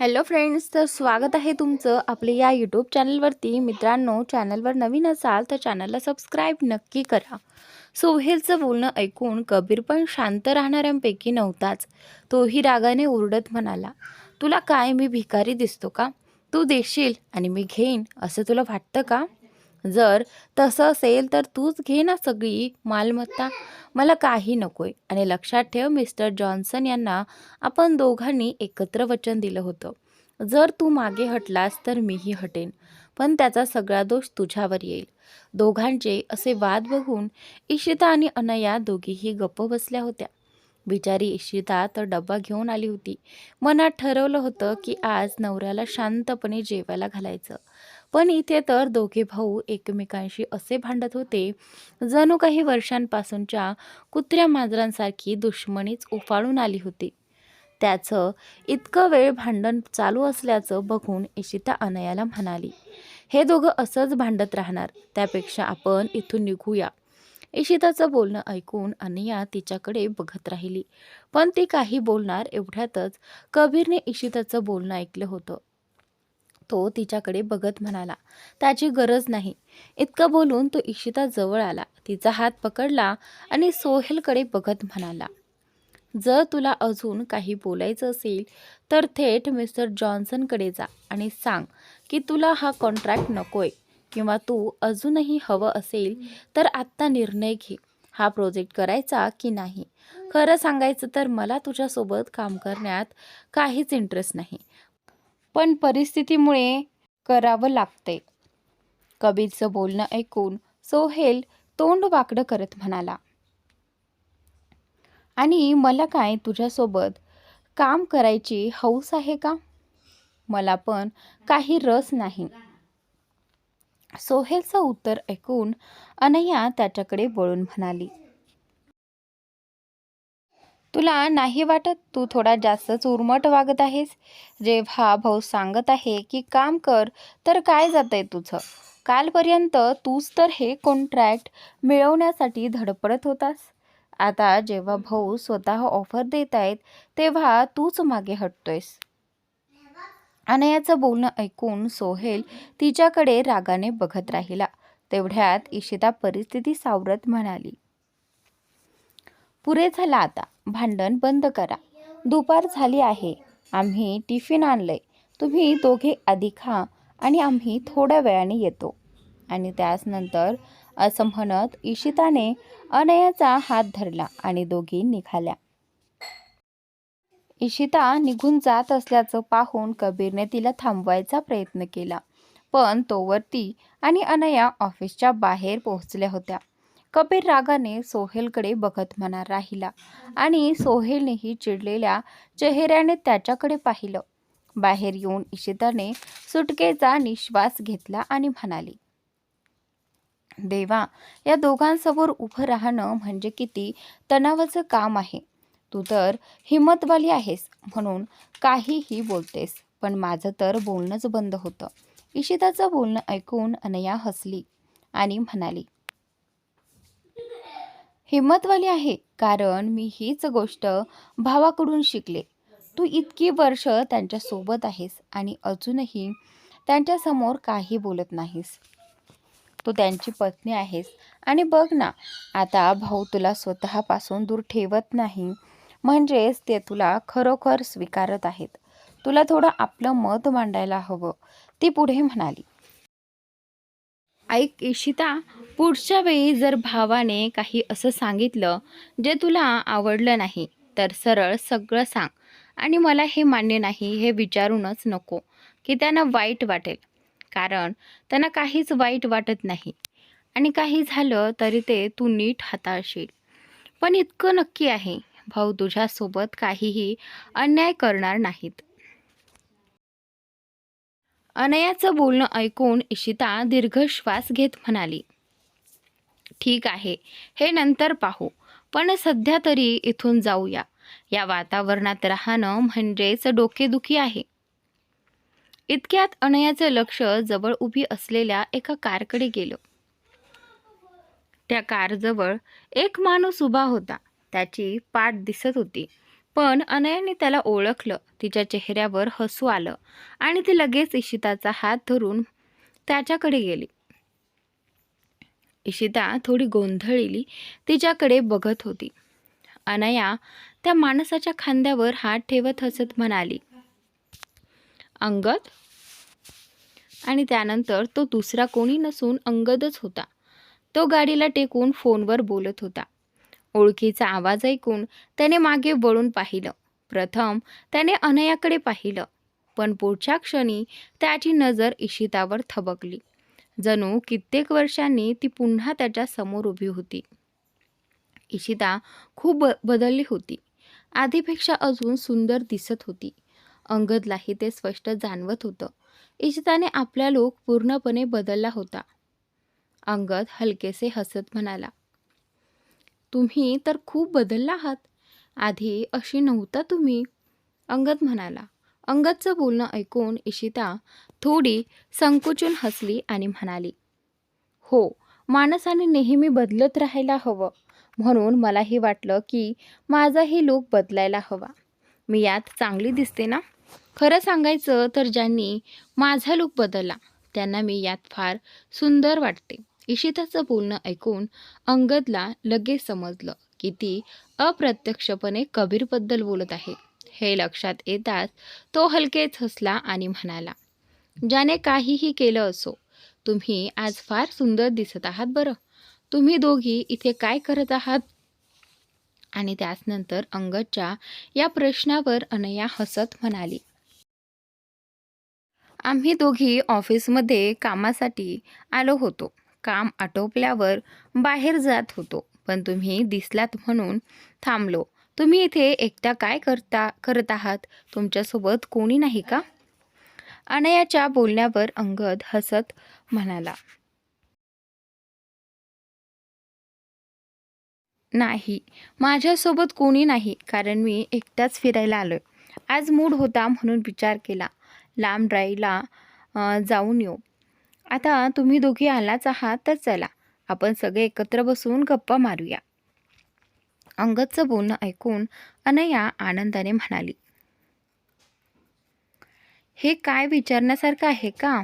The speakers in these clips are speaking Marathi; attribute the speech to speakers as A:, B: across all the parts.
A: हॅलो फ्रेंड्स तर स्वागत आहे तुमचं आपल्या या यूट्यूब चॅनलवरती. मित्रांनो चॅनलवर नवीन असाल तर चॅनलला सबस्क्राईब नक्की करा. सोहेलचं बोलणं ऐकून कबीर पण शांत राहणाऱ्यांपैकी नव्हताच. तोही रागाने ओरडत म्हणाला तुला काय मी भिकारी दिसतो का? तू देशील आणि मी घेईन असं तुला वाटतं का? जर तसं असेल तर तूच घे ना सगळी मालमत्ता. मला काही नकोय. आणि लक्षात ठेव मिस्टर जॉन्सन यांना आपण दोघांनी एकत्र वचन दिलं होतं. जर तू मागे हटलास तर मीही हटेन. पण त्याचा सगळा दोष तुझ्यावर येईल. दोघांचे असे वाद बघून इशिता आणि अनया दोघीही गप्प बसल्या होत्या. बिचारी इशिता तर डब्बा घेऊन आली होती. मनात ठरवलं होतं की आज नवऱ्याला शांतपणे जेवायला घालायचं. पण इथे तर दोघे भाऊ एकमेकांशी असे भांडत होते. जणू काही वर्षांपासूनच्या कुत्र्या मांजरांसारखी दुश्मनीच उफाळून आली होती. त्याचं इतकं वेळ भांडण चालू असल्याचं बघून इशिता अनयाला म्हणाली हे दोघं असंच भांडत राहणार त्यापेक्षा आपण इथून निघूया. इशिताचं बोलणं ऐकून अनया तिच्याकडे बघत राहिली. पण ती काही बोलणार एवढ्यातच कबीरने इशिताचं बोलणं ऐकलं होतं. तो तिच्याकडे बघत म्हणाला त्याची गरज नाही. इतकं बोलून तो इशिता जवळ आला. तिचा हात पकडला आणि सोहेलकडे बघत म्हणाला जर तुला अजून काही बोलायचं असेल तर थेट मिस्टर जॉन्सनकडे जा आणि सांग की तुला हा कॉन्ट्रॅक्ट नकोय किंवा तू अजूनही हवं असेल तर आत्ता निर्णय घे. हा प्रोजेक्ट करायचा की नाही? खरं सांगायचं तर मला तुझ्यासोबत काम करण्यात काहीच इंटरेस्ट नाही. पण परिस्थितीमुळे करावं लागते कबीरचं बोलणं ऐकून सोहेल तोंड वाकडं करत म्हणाला आणि मला काय तुझ्यासोबत काम करायची हौस आहे का? मला पण काही रस नाही. सोहेलचं उत्तर ऐकून अनया त्याच्याकडे वळून म्हणाली तुला नाही वाटत तू थोडा जास्तच उर्मट वागत आहेस? जेव्हा भाऊ सांगत आहे की काम कर तर काय जातंय तुझं? कालपर्यंत तूच तर हे कॉन्ट्रॅक्ट मिळवण्यासाठी धडपडत होतास. आता जेव्हा भाऊ स्वतः ऑफर देत आहेत तेव्हा तूच मागे हटतोयस. अनयाचं बोलणं ऐकून सोहेल तिच्याकडे रागाने बघत राहिला. तेवढ्यात इशिता परिस्थिती सावरत म्हणाली पुरे झाला आता. भांडण बंद करा. दुपार झाली आहे. आम्ही टिफिन आणलंय. तुम्ही दोघे आधी खा आणि आम्ही थोड्या वेळाने येतो. आणि त्याच नंतर असं म्हणत इशिताने अनयाचा हात धरला आणि दोघी निघाल्या. इशिता निघून जात असल्याचं पाहून कबीरने तिला थांबवायचा प्रयत्न केला. पण तोवर ती आणि अनया ऑफिसच्या बाहेर पोहोचल्या होत्या. कबीर रागाने सोहेलकडे बघत म्हणा राहिला आणि सोहेलनेही चिडलेल्या चेहऱ्याने त्याच्याकडे पाहिलं. बाहेर येऊन इशिताने सुटकेचा निश्वास घेतला आणि म्हणाली देवा या दोघांसमोर उभं राहणं म्हणजे किती तणावाचं काम आहे. तू तर हिंमतवाली आहेस म्हणून काहीही बोलतेस पण माझं तर बोलणंच बंद होतं इशिताचं बोलणं ऐकून अनया हसली आणि म्हणाली हिंमतवाली आहे कारण मी हीच गोष्ट भावाकडून शिकले. तू इतकी वर्ष त्यांच्यासोबत आहेस आणि अजूनही त्यांच्यासमोर काही बोलत नाहीस. तू त्यांची पत्नी आहेस आणि बघ ना आता भाऊ तुला स्वतःपासून दूर ठेवत नाही म्हणजेच ते तुला खरोखर स्वीकारत आहेत. तुला थोडं आपलं मत मांडायला हवं ती पुढे म्हणाली. ऐक इशिता पुढच्या वेळी जर भावाने काही असं सांगितलं जे तुला आवडलं नाही तर सरळ सगळं सांग. आणि मला हे मान्य नाही हे विचारूनच नको की त्यांना वाईट वाटेल. कारण त्यांना काहीच वाईट वाटत नाही. आणि काही झालं तरी ते तू नीट हाताळशील. पण इतकं नक्की आहे भाऊ तुझ्यासोबत काहीही अन्याय करणार नाहीत. अनयाचं बोलणं ऐकून इशिता दीर्घ श्वास घेत म्हणाली ठीक आहे हे नंतर पाहू. पण सध्या तरी इथून जाऊया. या वातावरणात राहणं म्हणजेच डोकेदुखी आहे. इतक्यात अनयाचं लक्ष जवळ उभी असलेल्या एका कारकडे गेलं. त्या कारजवळ एक माणूस उभा होता. त्याची पाठ दिसत होती. पण अनयाने त्याला ओळखलं. तिच्या चेहऱ्यावर हसू आलं आणि ती लगेच इशिताचा हात धरून त्याच्याकडे गेली. इशिता थोडी गोंधळली. तिच्याकडे बघत होती. अनया त्या माणसाच्या खांद्यावर हात ठेवत हसत म्हणाली अंगद? आणि त्यानंतर तो दुसरा कोणी नसून अंगदच होता. तो गाडीला टेकून फोनवर बोलत होता. ओळखीचा आवाज ऐकून त्याने मागे वळून पाहिलं. प्रथम त्याने अनयाकडे पाहिलं पण पुढच्या क्षणी त्याची नजर इशितावर थबकली. जणू कित्येक वर्षांनी ती पुन्हा त्याच्यासमोर उभी होती. इशिता खूप ब बदलली होती. आधीपेक्षा अजून सुंदर दिसत होती. अंगदलाही ते स्पष्ट जाणवत होतं. इशिताने आपला लोक पूर्णपणे बदलला होता. अंगद हलकेसे हसत म्हणाला तुम्ही तर खूप बदलला आहात. आधी अशी नव्हता तुम्ही. अंगद म्हणाला. अंगदचं बोलणं ऐकून इशिता थोडी संकुचून हसली आणि म्हणाली हो माणसाने नेहमी बदलत राहायला हवं. म्हणून मलाही वाटलं की माझाही लूक बदलायला हवा. मी यात चांगली दिसते ना? खरं सांगायचं तर ज्यांनी माझा लूक बदलला त्यांना मी यात फार सुंदर वाटते. इशिताचं बोलणं ऐकून अंगदला लगेच समजलं की ती अप्रत्यक्षपणे कबीरबद्दल बोलत आहे. हे लक्षात येताच तो हलकेच हसला आणि म्हणाला ज्याने काहीही केलं असो तुम्ही आज फार सुंदर दिसत आहात बरं. तुम्ही दोघी इथे काय करत आहात? आणि त्याचनंतर अंगदच्या या प्रश्नावर अनया हसत म्हणाली आम्ही दोघी ऑफिसमध्ये कामासाठी आलो होतो. काम आटोपल्यावर बाहेर जात होतो. पण तुम्ही दिसलात म्हणून थांबलो. तुम्ही इथे एकटा काय करता करत आहात? तुमच्यासोबत कोणी नाही का? अनयाच्या बोलण्यावर अंगद हसत म्हणाला. नाही माझ्यासोबत कोणी नाही कारण मी एकटाच फिरायला आलोय. आज मूड होता म्हणून विचार केला. लांब ड्राईव्हला जाऊन येऊ. आता तुम्ही दोघी आलाच आहात तर चला. आपण सगळे एकत्र बसून गप्पा मारूया. अंगदचं बोलणं ऐकून अनया आनंदाने म्हणाली हे काय विचारण्यासारखं आहे का?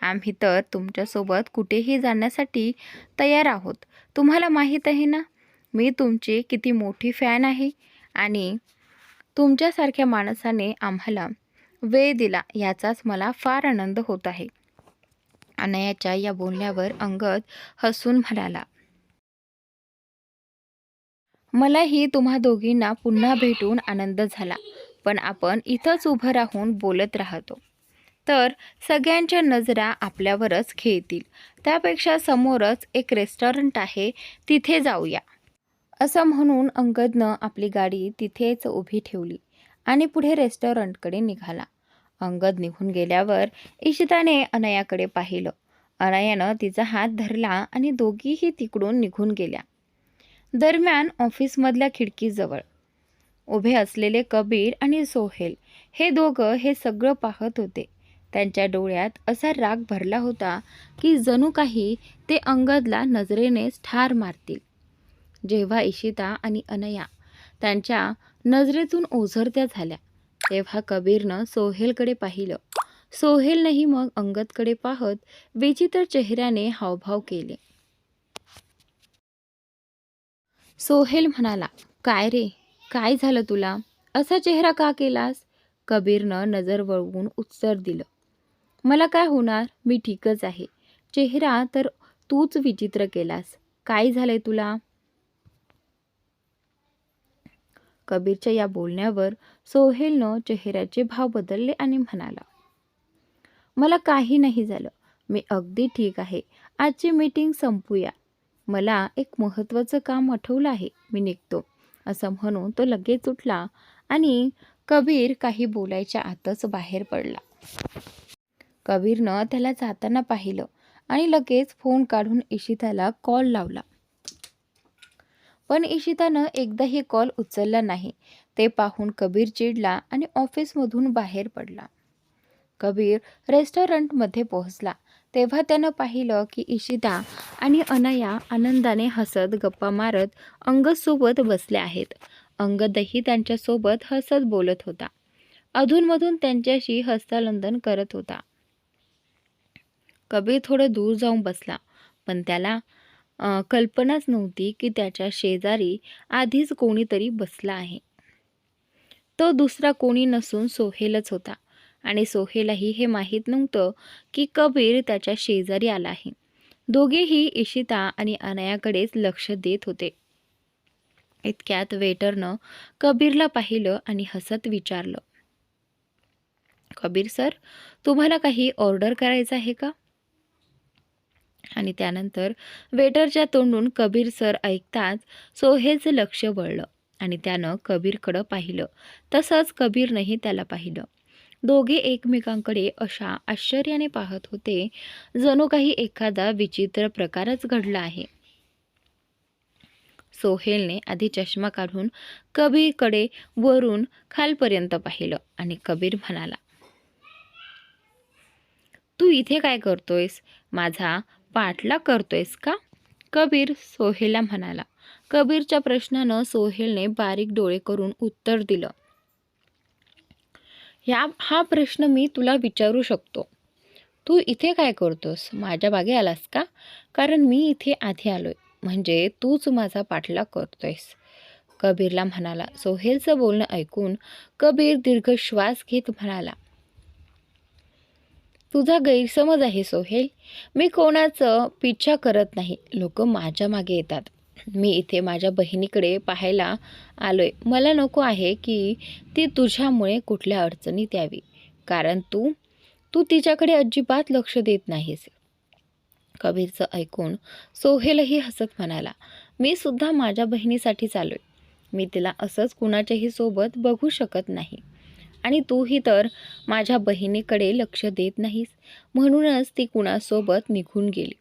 A: आम्ही तर तुमच्यासोबत कुठेही जाण्यासाठी तयार आहोत. तुम्हाला माहीत आहे ना? मी तुमची किती मोठी फॅन आहे आणि तुमच्यासारख्या माणसाने आम्हाला वेळ दिला याचाच मला फार आनंद होत आहे. अनयाच्या या बोलण्यावर अंगद हसून म्हणाला मलाही तुम्हा दोघींना पुन्हा भेटून आनंद झाला पण आपण इथंच उभं राहून बोलत राहतो. तर सगळ्यांच्या नजरा आपल्यावरच खेळतील. त्यापेक्षा समोरच एक रेस्टॉरंट आहे तिथे जाऊया. असं म्हणून अंगदनं आपली गाडी तिथेच उभी ठेवली आणि पुढे रेस्टॉरंटकडे निघाला. अंगद निघून गेल्यावर इशिताने अनयाकडे पाहिलं. अनयानं तिचा हात धरला आणि दोघीही तिकडून निघून गेल्या. दरम्यान ऑफिसमधल्या खिडकीजवळ. उभे असलेले कबीर आणि सोहेल हे दोघं हे सगळं पाहत होते. त्यांच्या डोळ्यात असा राग भरला होता की जणू काही ते अंगदला नजरेनेच ठार मारतील. जेव्हा इशिता आणि अनया त्यांच्या नजरेतून ओझरत्या झाल्या तेव्हा कबीरनं सोहेलकडे पाहिलं. सोहेलनेही मग अंगदकडे पाहत विचित्र चेहऱ्याने हावभाव केले. सोहेल म्हणाला काय रे? काय झालं तुला? असा चेहरा का केलास? कबीरनं नजर वळवून उत्तर दिलं मला काय होणार? मी ठीकच आहे. चेहरा तर तूच विचित्र केलास. काय झालंय तुला? कबीरच्या या बोलण्यावर सोहेलनं चेहऱ्याचे भाव बदलले आणि म्हणाला मला काही नाही झालं. मी अगदी ठीक आहे. आजची मीटिंग संपूया. मला एक महत्त्वाचं काम आठवलं आहे. मी निघतो. असं म्हणून तो लगेच उठला आणि कबीर काही बोलायच्या आतच बाहेर पडला. कबीरनं त्याला जाताना पाहिलं आणि लगेच फोन काढून इशिताला कॉल लावला. पण इशितानं एकदाही कॉल उचलला नाही. ते पाहून कबीर चिडला आणि ऑफिसमधून बाहेर पडला. कबीर रेस्टॉरंटमध्ये पोहोचला. तेव्हा त्यानं पाहिलं की इशिता आणि अनया आनंदाने हसत गप्पा मारत अंगदसोबत बसल्या आहेत. अंगदही त्यांच्यासोबत हसत बोलत होता. अधूनमधून त्यांच्याशी हस्तालंदन करत होता. कबीर थोडं दूर जाऊन बसला पण त्याला कल्पनाच नव्हती की त्याच्या शेजारी आधीच कोणीतरी बसला आहे. तो दुसरा कोणी नसून सोहेलच होता. आणि सोहेलाही हे माहीत नव्हतं की कबीर त्याच्या शेजारी आला आहे. दोघेही इशिता आणि अनयाकडेच लक्ष देत होते. इतक्यात वेटरनं कबीरला पाहिलं आणि हसत विचारलं. कबीर सर तुम्हाला काही ऑर्डर करायचं आहे का? आणि त्यानंतर वेटरच्या तोंडून कबीर सर ऐकताच सोहेलचं लक्ष वळलं. आणि त्यानं कबीरकडं पाहिलं. तसंच कबीरनंही त्याला पाहिलं. दोघे एकमेकांकडे अशा आश्चर्याने पाहत होते जणू काही एखादा विचित्र प्रकारच घडला आहे. सोहेलने आधी चष्मा काढून कबीरकडे वरून खालपर्यंत पाहिलं आणि कबीर म्हणाला तू इथे काय करतोयस? माझा पाठलाग करतोयस का? कबीर सोहेलला म्हणाला कबीरच्या प्रश्नानं सोहेलने बारीक डोळे करून उत्तर दिलं. या हा प्रश्न मी तुला विचारू शकतो. तू इथे काय करतोस? माझ्या मागे आलास का? कारण मी इथे आधी आलोय. म्हणजे तूच माझा पाठलाग करतोयस. कबीरला म्हणाला. सोहेलचं बोलणं ऐकून कबीर दीर्घ श्वास घेत म्हणाला तुझा गैरसमज आहे सोहेल. मी कोणाचं पिच्छा करत नाही. लोक माझ्या मागे येतात. मी इथे माझ्या बहिणीकडे पाहायला आलो आहे मला नको आहे की ती तुझ्यामुळे कुठल्या अडचणीत यावी कारण तू तू तिच्याकडे अजिबात लक्ष देत नाहीस. कबीरचं ऐकून सोहेलही हसत म्हणाला मी सुद्धा माझ्या बहिणीसाठीच आहे मी तिला असंच कुणाच्याही सोबत बघू शकत नाही. आणि तूही तर माझ्या बहिणीकडे लक्ष देत नाहीस. म्हणूनच ती कुणासोबत निघून गेली.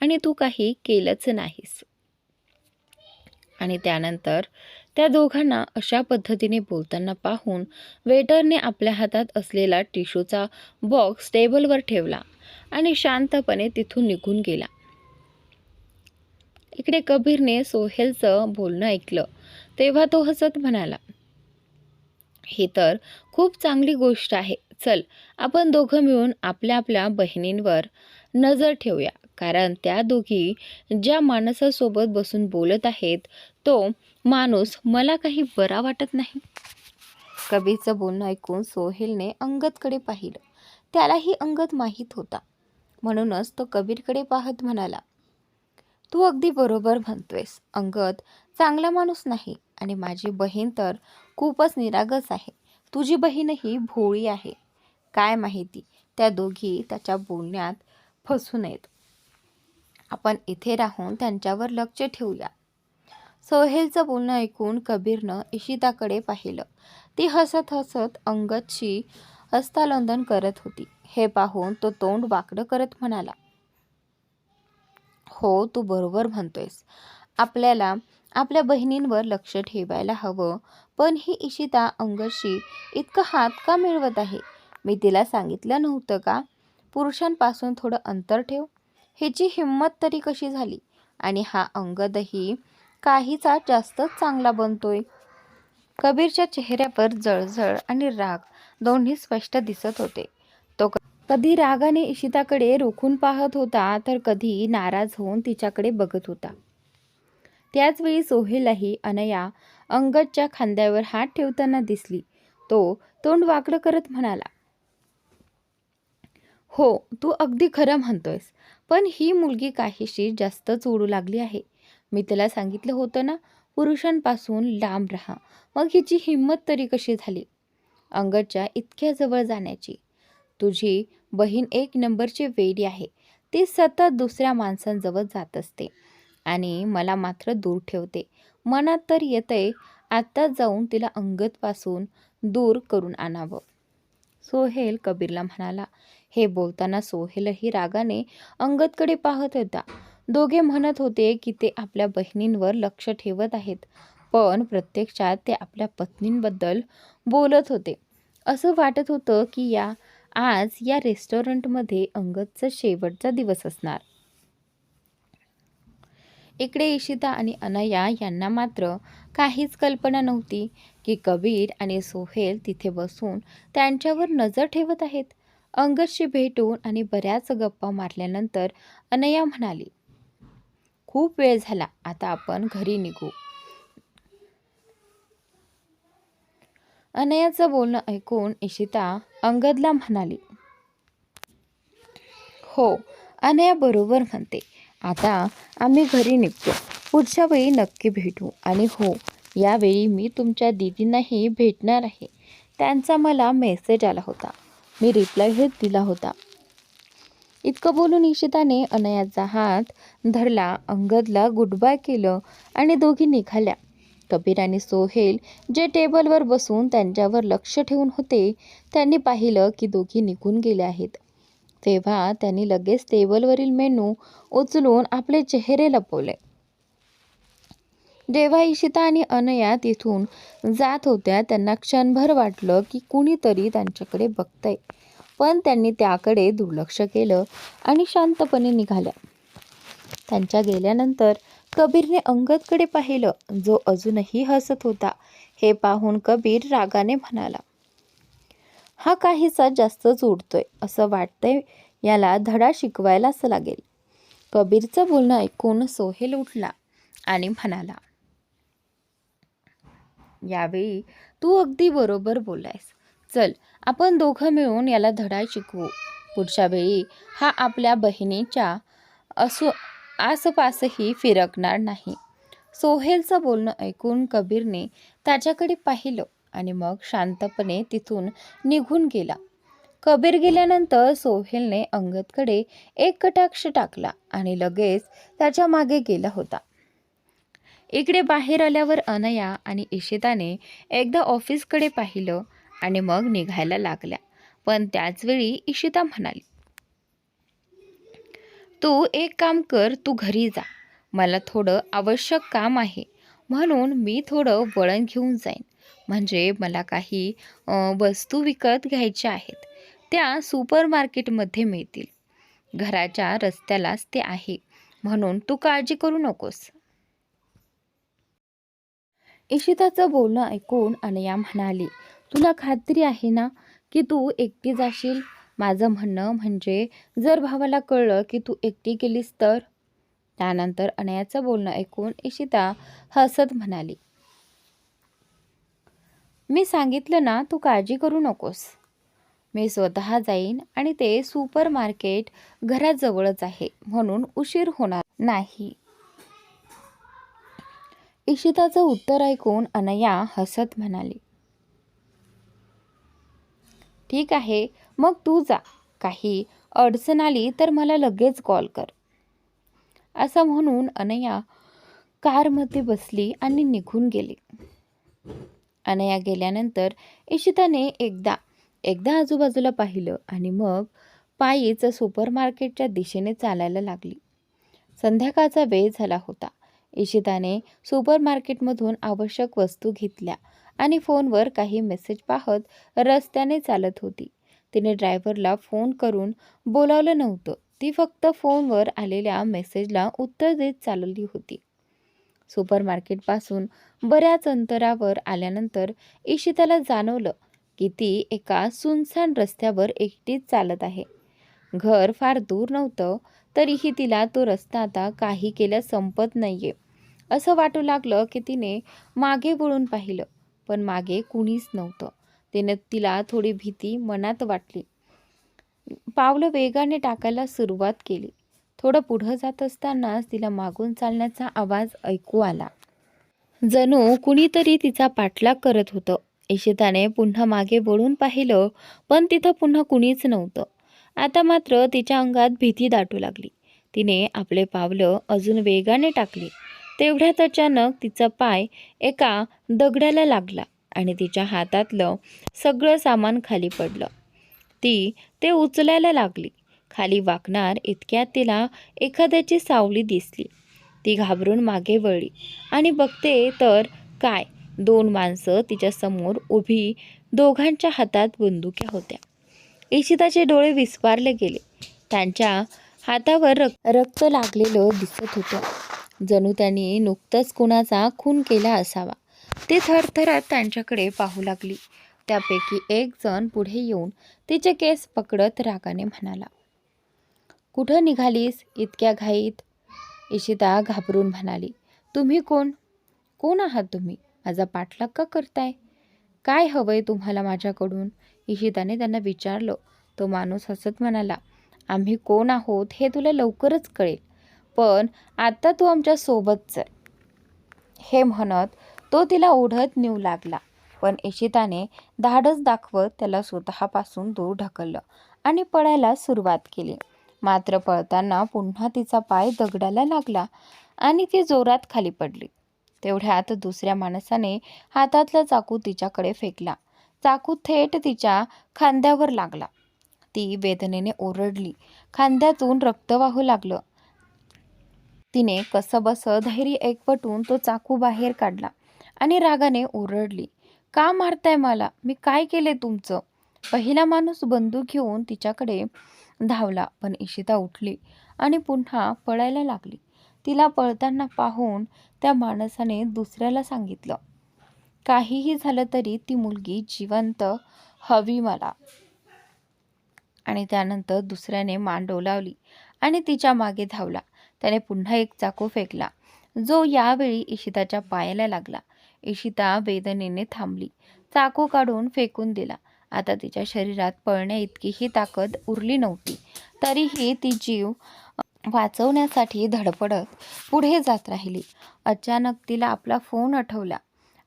A: आणि तू काही केलंच नाहीस. आणि त्यानंतर त्या दोघांना अशा पद्धतीने बोलताना पाहून वेटरने आपल्या हातात असलेला टिश्यूचा बॉक्स टेबलवर ठेवला आणि शांतपणे तिथून निघून गेला. इकडे कबीरने सोहेलचं बोलणं ऐकलं तेव्हा तो हसत म्हणाला ही तर खूप चांगली गोष्ट आहे. चल आपण दोघं मिळून आपल्या आपल्या बहिणींवर नजर ठेवूया. कारण त्या दोघी ज्या माणसासोबत बसून बोलत आहेत तो माणूस मला काही बरा वाटत नाही. कबीरचं बोलणं ऐकून सोहेलने अंगदकडे पाहिलं. त्यालाही अंगद माहीत होता. म्हणूनच तो कबीरकडे पाहत म्हणाला तू अगदी बरोबर म्हणतोयस. अंगद चांगला माणूस नाही आणि माझी बहीण तर खूपच निरागस आहे. तुझी बहीणही भोळी आहे. काय माहिती त्या दोघी त्याच्या बोलण्यात फसू नयेत. आपण इथे राहून त्यांच्यावर लक्ष ठेवूया. सोहेलचं बोलणं ऐकून कबीरनं इशिताकडे पाहिलं. ती हसत हसत अंगदशी हस्तालंदन करत होती. हे पाहून तो तोंड वाकडं करत म्हणाला हो तू बरोबर म्हणतोयस. आपल्याला आपल्या बहिणींवर लक्ष ठेवायला हवं पण ही इशिता अंगदशी इतकं हात का मिळवत आहे? मी तिला सांगितलं नव्हतं का? पुरुषांपासून थोडं अंतर ठेव. ह्याची हिंमत तरी कशी झाली? आणि हा अंगदही काहीचा जास्तच चांगला बनतोय. कबीरच्या चेहऱ्यावर जळजळ आणि राग दोन्ही स्पष्ट दिसत होते. तो कधी रागाने इशिताकडे रोखून पाहत होता तर कधी नाराज होऊन तिच्याकडे बघत होता. त्याचवेळी सोहेलही अनया अंगदच्या खांद्यावर हात ठेवताना दिसली. तो तोंड वाकडं करत म्हणाला हो तू अगदी खरं म्हणतोयस. पण ही मुलगी काहीशी जास्तच उडू लागली आहे. मी तिला सांगितलं होतं ना पुरुषांपासून लांब राहा. मग हिची हिंमत तरी कशी झाली? अंगदच्या इतक्या जवळ जाण्याची. तुझी बहीण एक नंबरची वेडी आहे. ती सतत दुसऱ्या माणसांजवळ जात असते आणि मला मात्र दूर ठेवते. मनात तर येतंय आत्ताच जाऊन तिला अंगदपासून दूर करून आणावं. सोहेल कबीरला म्हणाला हे बोलताना सोहेलही रागाने अंगदकडे पाहत होता. दोघे म्हणत होते की ते आपल्या बहिणींवर लक्ष ठेवत आहेत पण प्रत्यक्षात ते आपल्या पत्नींबद्दल बोलत होते. असं वाटत होतं की या आज या रेस्टॉरंटमध्ये अंगदचा शेवटचा दिवस असणार. इकडे इशिता आणि अनया यांना मात्र काहीच कल्पना नव्हती की कबीर आणि सोहेल तिथे बसून त्यांच्यावर नजर ठेवत आहेत. अंगदशी भेटून आणि बऱ्याच गप्पा मारल्यानंतर अनया म्हणाली खूप वेळ झाला आता आपण घरी निघू. अनयाचं बोलणं ऐकून इशिता अंगदला म्हणाली हो अनया बरोबर म्हणते. आता आम्ही घरी निघतो. पुढच्या वेळी नक्की भेटू. आणि हो यावेळी मी तुमच्या दीदींनाही भेटणार आहे. त्यांचा मला मेसेज आला होता. मी रिप्लायही दिला होता. इतकं बोलून इशिताने अनयाचा हात धरला अंगदला गुड बाय केलं आणि दोघी निघाल्या. कबीर आणि सोहेल जे टेबलवर बसून त्यांच्यावर लक्ष ठेवून होते त्यांनी पाहिलं की दोघी निघून गेले आहेत. तेव्हा त्यांनी लगेच टेबलवरील मेनू उचलून आपले चेहरे लपवले. जेव्हा इशिता आणि अनया तिथून जात होत्या त्यांना क्षणभर वाटलं की कुणीतरी त्यांच्याकडे बघतंय. पण त्यांनी त्याकडे दुर्लक्ष केलं आणि शांतपणे निघाल्या. त्यांच्या गेल्यानंतर कबीरने अंगदकडे पाहिलं. जो अजूनही हसत होता हे पाहून कबीर रागाने म्हणाला हा काहीसा जास्तच जोडतोय असं वाटतंय याला धडा शिकवायलाच लागेल. कबीरचं बोलणं ऐकून सोहेल उठला आणि म्हणाला यावेळी तू अगदी बरोबर बोललायस चल आपण दोघं मिळून याला धडा शिकवू. पुढच्या वेळी हा आपल्या बहिणीच्या असो आसपासही फिरकणार नाही. सोहेलचं बोलणं ऐकून कबीरने त्याच्याकडे पाहिलं आणि मग शांतपणे तिथून निघून गेला. कबीर गेल्यानंतर सोहेलने अंगदकडे एक कटाक्ष टाकला आणि लगेच त्याच्यामागे गेला होता. इकडे बाहेर आल्यावर अनया आणि इशिताने एकदा ऑफिसकडे पाहिलं आणि मग निघायला लागल्या. पण त्याचवेळी इशिता म्हणाली तू एक काम कर तू घरी जा. मला थोडं आवश्यक काम आहे. म्हणून मी थोडं वळण घेऊन जाईन. म्हणजे मला काही वस्तू विकत घ्यायच्या आहेत. त्या सुपर मार्केटमध्ये मिळतील. घराच्या रस्त्यालाच ते आहे. म्हणून तू काळजी करू नकोस. इशिताचं बोलणं ऐकून अनया म्हणाली तुला खात्री आहे ना की तू एकटी जाशील? माझं म्हणणं म्हणजे जर भावाला कळलं की तू एकटी गेलीस तर? त्यानंतर अनयाचं बोलणं ऐकून इशिता हसत म्हणाली मी सांगितलं ना तू काळजी करू नकोस. मी स्वतः जाईन आणि ते सुपर मार्केट घराजवळच आहे म्हणून उशीर होणार नाही. इशिताचं उत्तर ऐकून अनया हसत म्हणाली. ठीक आहे मग तू जा. काही अडचण आली तर मला लगेच कॉल कर. असं म्हणून अनया कारमध्ये बसली आणि निघून गेली. अनया गेल्यानंतर इशिताने एकदा एकदा आजूबाजूला पाहिलं आणि मग पायीच सुपर मार्केटच्या दिशेने चालायला लागली. संध्याकाळचा वेळ झाला होता. इशिताने सुपर मार्केटमधून आवश्यक वस्तू घेतल्या आणि फोनवर काही मेसेज पाहत रस्त्याने चालत होती. तिने ड्रायव्हरला फोन करून बोलावलं नव्हतं. ती फक्त फोनवर आलेल्या मेसेजला उत्तर देत चालली होती. सुपरमार्केटपासून बऱ्याच अंतरावर आल्यानंतर इशिताला जाणवलं की ती एका सुनसान रस्त्यावर एकटीच चालत आहे. घर फार दूर नव्हतं तरीही तिला तो रस्ता आता काही केल्या संपत नाहीये. असं वाटू लागलं की तिने मागे वळून पाहिलं पण मागे कुणीच नव्हतं. तिने तिला थोडी भीती मनात वाटली. पावलं वेगाने टाकायला सुरुवात केली. थोडं पुढं जात असतानाच तिला मागून चालण्याचा आवाज ऐकू आला. जणू कुणीतरी तिचा पाठलाग करत होतं. इशिताने पुन्हा मागे वळून पाहिलं पण तिथं पुन्हा कुणीच नव्हतं. आता मात्र तिच्या अंगात भीती दाटू लागली. तिने आपले पावलं अजून वेगाने टाकली. तेवढ्यात अचानक तिचा पाय एका दगडाला लागला आणि तिच्या हातातलं सगळं सामान खाली पडलं. ती ते उचलायला लागली. खाली वाकणार इतक्यात तिला एखाद्याची सावली दिसली. ती घाबरून मागे वळली. आणि बघते तर काय? दोन माणसं तिच्यासमोर उभी दोघांच्या हातात बंदुक्या होत्या. इशिताचे डोळे विस्पारले गेले. त्यांच्या हातावर रक रक्त लागलेलं दिसत होतं. जणू त्यांनी नुकतंच कुणाचा खून केला असावा. ते थरथरत त्यांच्याकडे पाहू लागली. त्यापैकी एक जण पुढे येऊन तिचे केस पकडत रागाने म्हणाला कुठं निघालीस इतक्या घाईत? इशिता घाबरून म्हणाली तुम्ही कोण? कोण आहात तुम्ही? माझा पाठलाग का करताय? काय हवंय तुम्हाला माझ्याकडून? इशिताने त्यांना विचारलं. तो माणूस हसत म्हणाला आम्ही कोण आहोत हे तुला लवकरच कळेल पण आता तू आमच्यासोबत चल हे म्हणत तो तिला ओढत नेऊ लागला पण इशिताने धाडस दाखवत त्याला स्वतःपासून दूर ढकललं आणि पळायला सुरुवात केली. मात्र पळताना पुन्हा तिचा पाय दगडाला लागला आणि ती जोरात खाली पडली. तेवढ्यात दुसऱ्या माणसाने हातातला चाकू तिच्याकडे फेकला. चाकू थेट तिच्या खांद्यावर लागला. ती वेदनेने ओरडली. खांद्यातून रक्त वाहू लागलं. तिने कसंबस धैर्य एकवटून तो चाकू बाहेर काढला आणि रागाने ओरडली. का मारताय मला? मी काय केले तुमचं? पहिला माणूस बंदूक घेऊन तिच्याकडे धावला पण इशिता उठली आणि पुन्हा पळायला लागली. तिला पळताना पाहून त्या माणसाने दुसऱ्याला सांगितलं काहीही झालं तरी ती मुलगी जिवंत हवी मला. आणि त्यानंतर दुसऱ्याने मान डोलावली आणि तिच्यामागे धावला. त्याने पुन्हा एक चाकू फेकला. जो यावेळी इशिताच्या पायाला लागला. इशिता वेदनेने थांबली. चाकू काढून फेकून दिला. आता तिच्या शरीरात पळण्या इतकीही ताकद उरली नव्हती. तरीही ती जीव वाचवण्यासाठी धडपडत पुढे जात राहिली. अचानक तिला आपला फोन आठवला.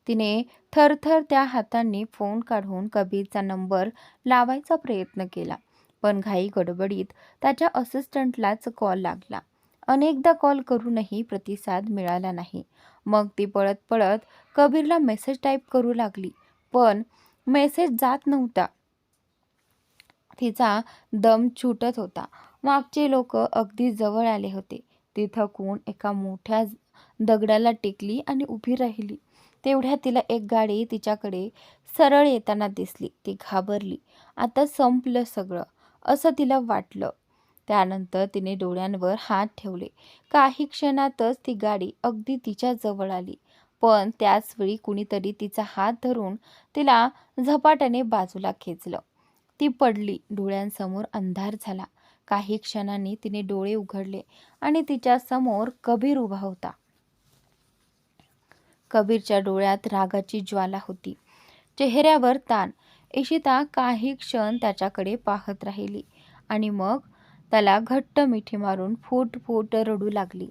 A: तिने थरथर त्या हातांनी फोन काढून कबीरचा नंबर लावायचा प्रयत्न केला. पण घाई गडबडीत त्याच्या असिस्टंटलाच कॉल लागला. अनेकदा कॉल करूनही प्रतिसाद मिळाला नाही. मग ती पळत पळत कबीरला मेसेज टाईप करू लागली. पण मेसेज जात नव्हता. तिचा दम छुटत होता. मागचे लोक अगदी जवळ आले होते. ती थकून एका मोठ्या दगडाला टेकली आणि उभी राहिली. तेवढ्या तिला एक गाडी तिच्याकडे सरळ येताना दिसली. ती घाबरली. आता संपलं सगळं असं तिला वाटलं. त्यानंतर तिने डोळ्यांवर हात ठेवले. काही क्षणातच ती गाडी अगदी तिच्या जवळ आली. पण त्याचवेळी कुणीतरी तिचा हात धरून तिला झपाट्याने बाजूला खेचलं. ती पडली. डोळ्यांसमोर अंधार झाला. काही क्षणांनी तिने डोळे उघडले आणि तिच्या समोर कबीर उभा होता. कबीरच्या डोळ्यात रागाची ज्वाला होती. चेहऱ्यावर ताण. इशिता काही क्षण त्याच्याकडे पाहत राहिली आणि मग त्याला घट्ट मिठी मारून फूट फूट रडू लागली.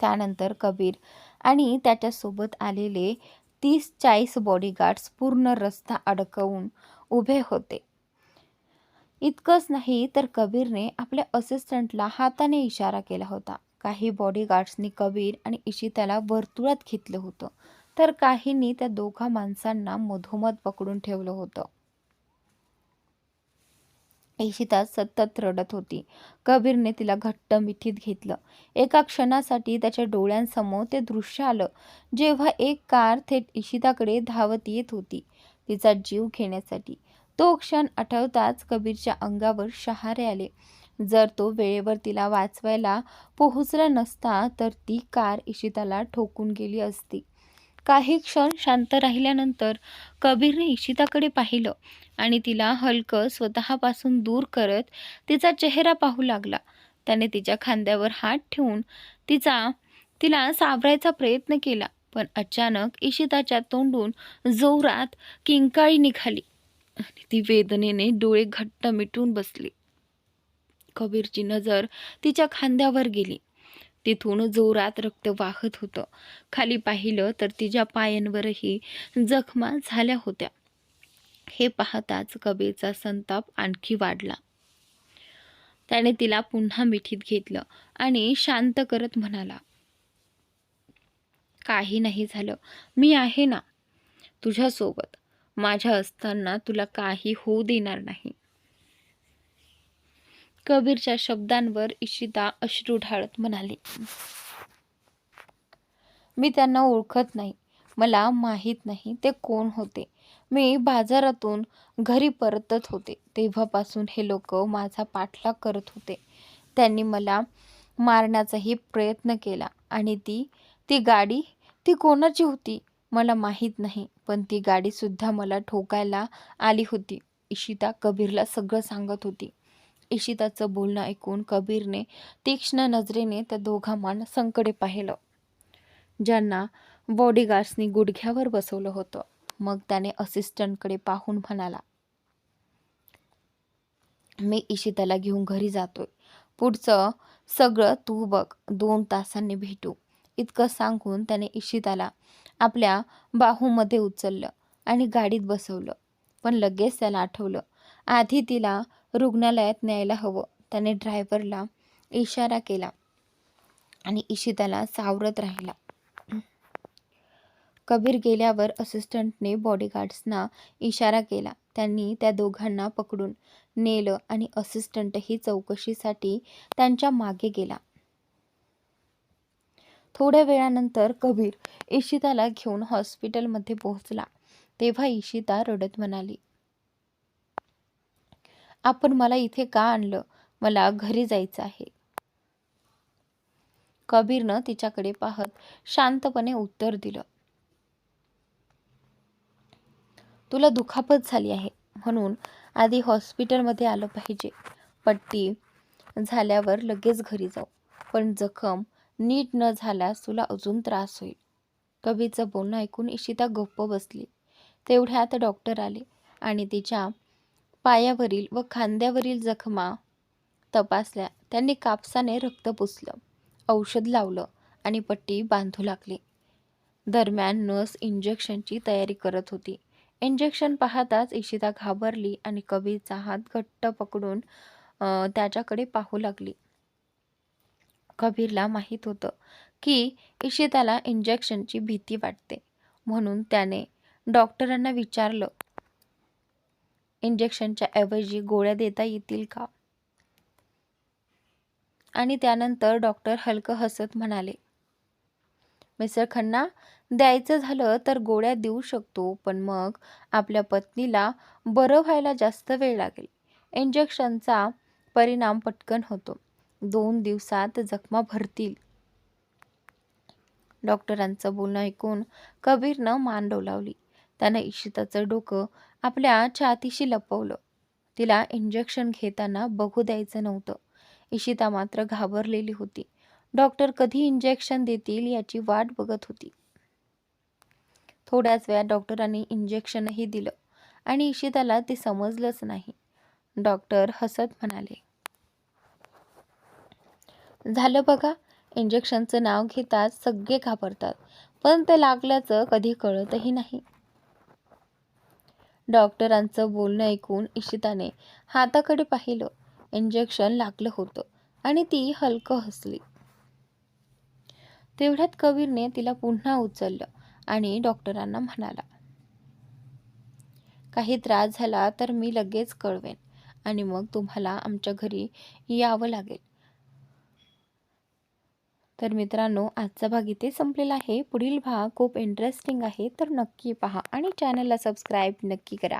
A: त्यानंतर कबीर आणि त्याच्यासोबत आलेले तीस चाळीस बॉडीगार्ड्स पूर्ण रस्ता अडकवून उभे होते. इतकंच नाही तर कबीरने आपल्या असिस्टंटला हाताने इशारा केला होता. काही बॉडीगार्ड्सनी कबीर आणि इशिताला वर्तुळात घेतलं होतं. तर काहींनी त्या दोघा माणसांना मधोमध पकडून ठेवलं होतं. इशिता सतत रडत होती. कबीरने तिला घट्ट मिठीत घेतलं. एका क्षणासाठी त्याच्या डोळ्यांसमोर ते दृश्य आलं. जेव्हा एक कार थेट इशिताकडे धावत येत होती तिचा जीव घेण्यासाठी. तो क्षण आठवताच कबीरच्या अंगावर शहारे आले. जर तो वेळेवर तिला वाचवायला पोहोचला नसता तर ती कार इशिताला ठोकून गेली असती. काही क्षण शांत राहिल्यानंतर कबीरने इशिताकडे पाहिलं आणि तिला हलकं स्वतःपासून दूर करत तिचा चेहरा पाहू लागला. त्याने तिच्या खांद्यावर हात ठेवून तिचा तिला सावरायचा प्रयत्न केला पण अचानक इशिताच्या तोंडून जोरात किंकाळी निघाली आणि ती वेदनेने डोळे घट्ट मिटून बसली. कबीरची नजर तिच्या खांद्यावर गेली. तिथून जोरात रक्त वाहत होतं. खाली पाहिलं तर तिच्या पायांवरही जखमा झाल्या होत्या. हे पाहताच कबीरचा संताप आणखी वाढला. त्याने तिला पुन्हा मिठीत घेतलं आणि शांत करत म्हणाला काही नाही झालं. मी आहे ना. तुझ्यासोबत. माझ्या असताना तुला काही होऊ देणार नाही. कबीरच्या शब्दांवर इशिता अश्रू ढाळत म्हणाली. मी त्यांना ओळखत नाही. मला माहीत नाही ते कोण होते. मी बाजारातून घरी परतत होते. तेव्हापासून हे लोक माझा पाठलाग करत होते. त्यांनी मला मारण्याचाही प्रयत्न केला. आणि ती ती गाडी ती कोणाची होती? मला माहीत नाही. पण ती गाडीसुद्धा मला ठोकायला आली होती इशिता कबीरला सगळं सांगत होती. इशिताचं बोलणं ऐकून कबीरने तीक्ष्ण नजरेने त्या दोघा माणसांकडे पाहिलं. ज्यांना बॉडीगार्ड्सनी गुडघ्यावर बसवलं होतं. मग त्याने असिस्टंटकडे पाहून म्हणाला मी इशिताला घेऊन घरी जातोय. पुढचं सगळं तू बघ. दोन तासांनी भेटू. इतकं सांगून त्याने इशिताला आपल्या बाहूमध्ये उचललं आणि गाडीत बसवलं. पण लगेच त्याला आठवलं आधी तिला रुग्णालयात न्यायला हवं. त्याने ड्रायव्हरला इशारा केला आणि इशिताला सावरत राहिला. कबीर गेल्यावर असिस्टंटने बॉडीगार्ड्सना इशारा केला. त्यांनी त्या दोघांना पकडून नेलं आणि असिस्टंटही चौकशीसाठी त्यांच्या मागे गेला. थोड्या वेळानंतर कबीर इशिताला घेऊन हॉस्पिटलमध्ये पोहोचला. तेव्हा इशिता रडत म्हणाली आपण मला इथे का आणलं? मला घरी जायचं आहे. कबीरनं तिच्याकडे पाहत शांतपणे उत्तर दिलं. तुला दुखापत झाली आहे म्हणून आधी हॉस्पिटलमध्ये आलं पाहिजे. पट्टी झाल्यावर लगेच घरी जाऊ. पण जखम नीट न झाल्यास तुला अजून त्रास होईल. कबीरचं बोलणं ऐकून इशिता गप्प बसली. तेवढ्यात डॉक्टर आले आणि तिच्या पायावरील व खांद्यावरील जखमा तपासल्या. त्यांनी कापसाने रक्त पुसलं औषध लावलं आणि पट्टी बांधू लागली. दरम्यान नर्स इंजेक्शनची तयारी करत होती. इंजेक्शन पाहताच इशिता घाबरली आणि कबीरचा हात घट्ट पकडून त्याच्याकडे पाहू लागली. कबीरला माहीत होतं की इशिताला इंजेक्शनची भीती वाटते. म्हणून त्याने डॉक्टरांना विचारलं इंजेक्शनच्या ऐवजी गोळ्या देता येतील का? आणि त्यानंतर डॉक्टर हलकं हसत म्हणाले मिस्टर खन्ना द्यायचं झालं तर गोळ्या देऊ शकतो पण मग आपल्या पत्नीला बरं व्हायला जास्त वेळ लागेल. इंजेक्शनचा परिणाम पटकन होतो. दोन दिवसात जखमा भरतील. डॉक्टरांचं बोलणं ऐकून कबीरनं मान डोलावली. त्यानं इशिताचं डोकं आपल्या छातीशी लपवलं. तिला इंजेक्शन घेताना बघू द्यायचं नव्हतं. इशिता मात्र घाबरलेली होती. डॉक्टर कधी इंजेक्शन देतील याची वाट बघत होती. थोड्याच वेळात डॉक्टरांनी इंजेक्शनही दिलं आणि इशिताला ते समजलंच नाही. डॉक्टर हसत म्हणाले झालं बघा. इंजेक्शनचं नाव घेताच सगळे घाबरतात. पण ते लागल्याचं कधी कळतही नाही. डॉक्टरांचं बोलणं ऐकून इशिताने हाताकडे पाहिलं. इंजेक्शन लागलं होतं आणि ती हलकं हसली. तेवढ्यात कबीरने तिला पुन्हा उचललं आणि डॉक्टरांना म्हणाला काही त्रास झाला तर मी लगेच कळवेन आणि मग तुम्हाला आमच्या घरी यावं लागेल. तर मित्रांनो आजचा भाग इथे संपलेला आहे. पुढील भाग खूप इंटरेस्टिंग आहे तर नक्की पहा आणि चॅनलला सबस्क्राईब नक्की करा.